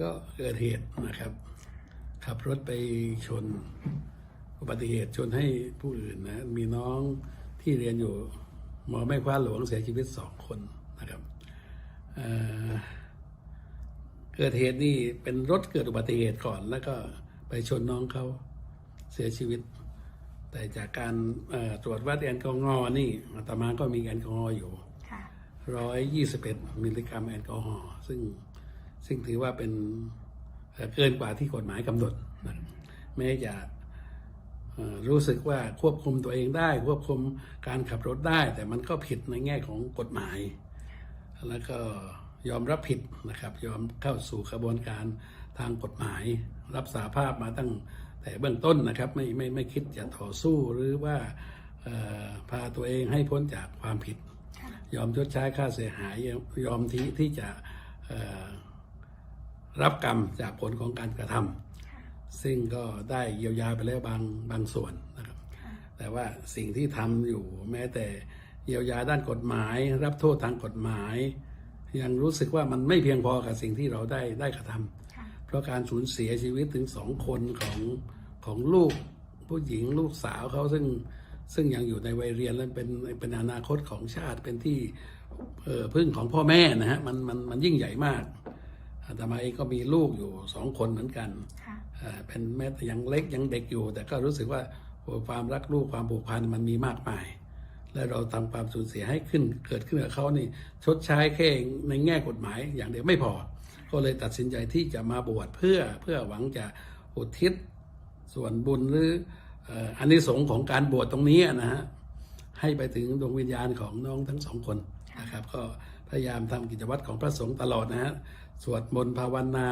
ก็เกิดเหตุนะครับ ขับรถไปชนอุบัติเหตุชนให้ผู้อื่นนะมีน้องที่เรียนอยู่มอแม่คว้าหลวงเสียชีวิตสองคนนะครับเอ่อเกิดเหตุนี่เป็นรถเกิดอุบัติเหตุก่อน แล้วก็ไปชนน้องเขาเสียชีวิต แต่จากการเอ่อตรวจวัดแอลกอฮอล์นี่อาตมาก็มีแอลกอฮอล์อยู่ค่ะร้อยยี่สิบเอ็ดมิลลิกรัมแอลกอฮอล์ซึ่ง ซึ่งถือว่าเป็นเอ่อเกินกว่าที่กฎหมายกำหนดนะแม้จะเอ่อรู้สึกว่าควบคุมตัวเองได้ ควบคุมการขับรถได้ แต่มันก็ผิดในแง่ของกฎหมาย แล้วก็ยอมรับผิดนะครับ ยอมเข้าสู่กระบวนการทางกฎหมาย รับสาภาพมาตั้งแต่เบื้องต้นนะครับไม่ไม่ไม่คิดจะต่อสู้หรือว่าเอ่อพาตัวเองให้พ้นจากความผิดค่ะยอมชดใช้ค่าเสียหายยอมที่ที่จะเอ่อ รับกรรมจากผลของการกระทำซึ่งก็ได้เยียวยาไปแล้วบางบางส่วนนะครับค่ะแต่ว่าสิ่งที่ทำอยู่แม้แต่เยียวยาด้านกฎหมาย รับโทษทางกฎหมาย ยังรู้สึกว่ามันไม่เพียงพอกับสิ่งที่เราได้ได้กระทำค่ะเพราะการสูญเสียชีวิตถึงสองคนของของลูกผู้หญิงลูกสาวเขาซึ่งซึ่งยังอยู่ในวัยเรียนและเป็นเป็นอนาคตของชาติเป็นที่เอ่อพึ่งของพ่อแม่นะฮะมันมันมันยิ่งใหญ่มาก อาตมาเองก็มีลูกอยู่สองคนเหมือนกันค่ะเอ่อเป็นแม้แต่ยังเล็กยังเด็กอยู่ แต่ก็รู้สึกว่าโอ้ความรักลูกความผูกพันมันมีมากมาย และเราทำความสูญเสียให้ขึ้นเกิดขึ้นกับเขานี่ชดใช้แค่ในแง่กฎหมายอย่างเดียวไม่พอ ก็เลยตัดสินใจที่จะมาบวชเพื่อเพื่อหวังจะอุทิศส่วนบุญหรือเอ่ออันนี้สงส์ของการบวชตรงนี้นะฮะให้ไปถึงดวงวิญญาณของน้องทั้งสองคนนะครับก็ พยายามทำกิจวัตรของพระสงฆ์ตลอดนะฮะสวดมนต์ภาวนา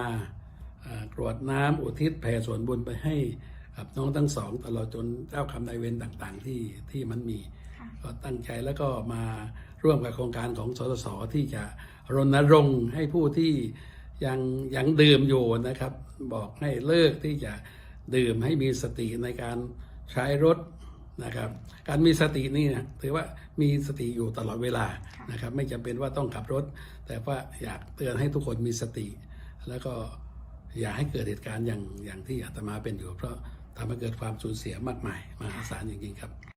เอ่อกรวดน้ำอุทิศแผ่ส่วนบุญไปให้กับน้องทั้งสองตลอดจนเจ้าคำนายเวรต่างๆ ที่ที่มันมีค่ะก็ตั้งใจแล้วก็มาร่วมกับโครงการของสสสที่จะรณรงค์ให้ผู้ที่ยังยังดื่มอยู่นะครับ บอกให้เลิกที่จะดื่มให้มีสติในการใช้รถ นะครับการมีสตินี่นะถือว่ามีสติอยู่ตลอดเวลานะครับไม่จำเป็นว่าต้องขับรถ แต่ว่าอยากเตือนให้ทุกคนมีสติ แล้วก็อย่าให้เกิดเหตุการณ์อย่างอย่างที่อาตมาเป็นอยู่ เพราะทำให้เกิดความสูญเสียมากมายมหาศาลจริงๆครับ